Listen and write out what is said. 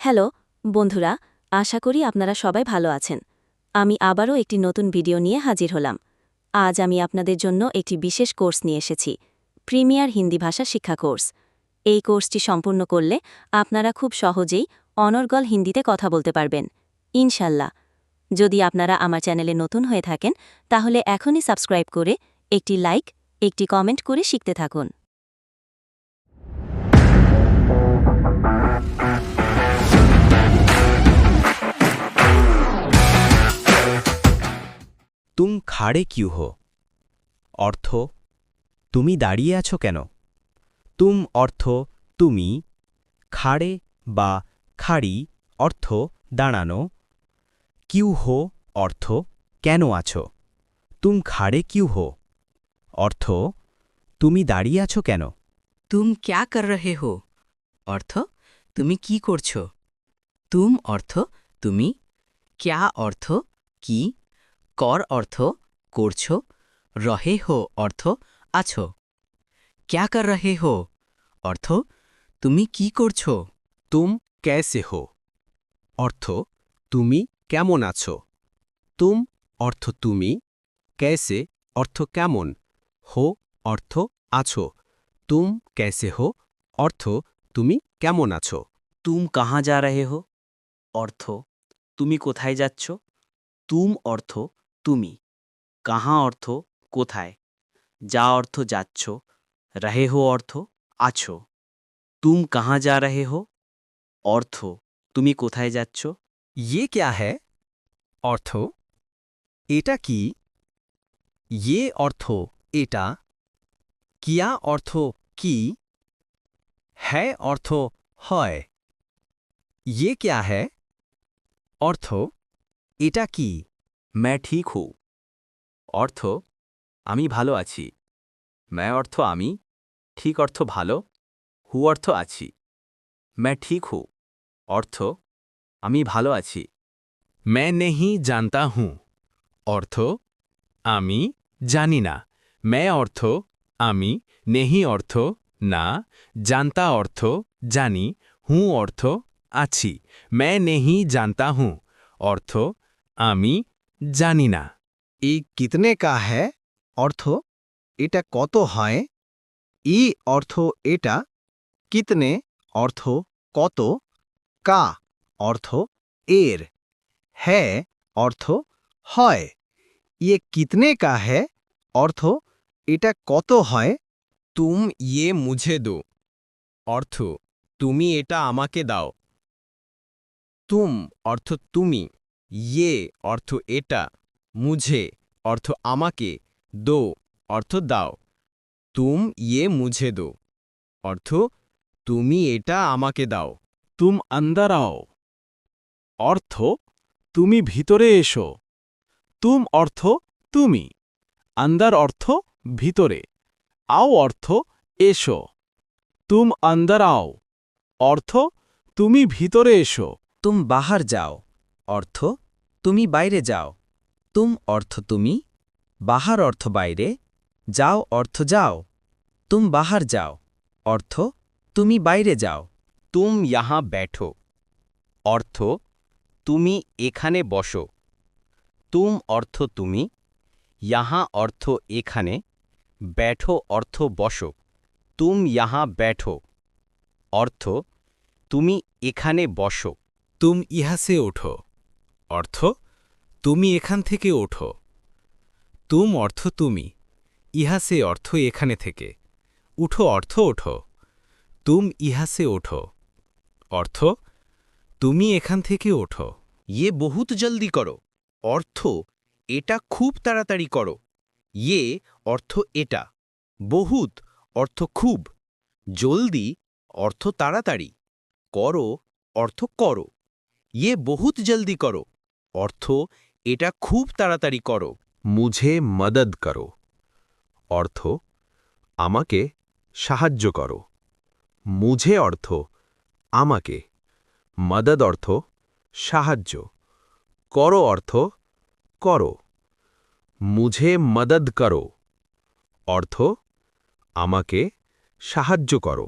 Hello, বন্ধুরা, আশা করি আপনারা সবাই ভালো আছেন। আমি আবারও একটি নতুন ভিডিও নিয়ে হাজির হলাম। আজ আমি আপনাদের জন্য একটি বিশেষ কোর্স নিয়ে এসেছি, প্রিমিয়ার হিন্দি ভাষা শিক্ষা কোর্স। এই কোর্সটি সম্পূর্ণ করলে আপনারা খুব সহজেই অনর্গল হিন্দিতে কথা বলতে পারবেন। ইনশাল্লাহ। যদি আপনারা আমার চ্যানেলে নতুন হয়ে থাকেন, তাহলে এখনই সাবস্ক্রাইব করে একটি লাইক, একটি কমেন্ট করে শিখতে থাকুন। তুম খাড়ে কিউ হো? অর্থ, তুমি দাঁড়িয়ে আছো কেন? তুম অর্থ, তুমি। খাড়ে বা খাড়ি অর্থ, দাঁড়ানো। কিউ হো অর্থ, কেন আছো? তুম খাড়ে কিউ হো? অর্থ, তুমি দাঁড়িয়ে আছো কেন? তুম ক্যা কর রহে হো? অর্থ, তুমি কি করছ? তুম অর্থ, তুমি। ক্যা অর্থ, কি? কর অর্থ করছ রহে হো অর্থ আছো। ক্যা কর রহে হো অর্থ তুমি কি করছ? তুম ক্যাসে হো অর্থ তুমি কেমন আছো। তুম অর্থ তুমি ক্যাসে অর্থ কেমন হো অর্থ আছো। তুম ক্যাসে হো অর্থ তুমি কেমন আছো। তুম কাহা যা রহে হো অর্থ তুমি কোথায় যাচ্ছ। তুম অর্থ তুমি। কাহা অর্থ, কোথায়? যা অর্থ যাচ্ছ রহে হো অর্থ, আছো। তুম কাহা যা রহে হো অর্থ, তুমি কোথায় যাচ্ছ? ইয়ে ক্যা হ্যায় অর্থ, এটা কি? ইয়ে অর্থ, এটা। কিয়া অর্থ, কি? হ্যায় অর্থ, হয়। ইয়ে ক্যা হ্যায় অর্থ, এটা কি? मैं ঠিক হু অর্থ আমি ভালো আছি ম্যা অর্থ আমি ঠিক অর্থ ভালো হু অর্থ আছি मैं ঠিক হু অর্থ আমি ভালো আছি मैं नहीं जानता हूँ অর্থ আমি জানি না मैं অর্থ আমি নেহি অর্থ না জানতা অর্থ জানি হুঁ অর্থ আছি मैं नहीं जानता हूँ অর্থ আমি জানি না। ই কিতনে কা হ্যায়? অর্থ, এটা কত হয়? ই অর্থ, এটা। কিতনে? অর্থ, কত? কা অর্থ, এর। হ্যায়, অর্থ, হয়। ইয়ে কিতনে কা হ্যায়? অর্থ, এটা কত হয়? তুম ইয়ে মুঝে দো। অর্থ, তুমি এটা আমাকে দাও। তুম, অর্থ, তুমি। ইয়ে অর্থ এটা, মুঝে অর্থ আমাকে, দো অর্থ দাও, তুম ইয়ে মুঝে দো অর্থ তুমি এটা আমাকে দাও, তুম আন্দার আও অর্থ তুমি ভিতরে এসো, তুম অর্থ তুমি, আন্দার অর্থ ভিতরে, আও অর্থ এসো, তুম আন্দার আও অর্থ তুমি ভিতরে এসো, তুম বাহার যাও। অর্থ, তুমি বাইরে যাও। তুম অর্থ, তুমি। বাহার অর্থ, বাইরে। যাও, অর্থ, যাও। তুম বাহার যাও। অর্থ, তুমি বাইরে যাও। তুম ইহা ব্যাঠো। অর্থ, তুমি এখানে বসো। তুম অর্থ, তুমি। ইহা অর্থ, এখানে। ব্যাঠো, অর্থ, বসো। তুম ইহা ব্যাঠো। অর্থ, তুমি এখানে বসো। তুম ইহাসে ওঠো। অর্থ, তুমি এখান থেকে ওঠো। তুম অর্থ তুমি, ইহা সে অর্থ এখানে থেকে। উঠো অর্থ ওঠো, তুম ইহাসে ওঠো। অর্থ, তুমি এখান থেকে ওঠো। ইয়ে বহুত জলদি করো। অর্থ, এটা খুব তাড়াতাড়ি করো। ইয়ে অর্থ এটা। বহুত, অর্থ খুব। জলদি, অর্থ তাড়াতাড়ি। করো, অর্থ করো। ইয়ে বহুত জলদি করো। অর্থ, এটা খুব তাড়াতাড়ি করো, মুঝে মদদ করো। অর্থ, আমাকে সাহায্য করো। মুঝে অর্থ, আমাকে মদদ অর্থ, সাহায্য। করো অর্থ, করো। মুঝে মদদ করো। অর্থ, আমাকে সাহায্য করো।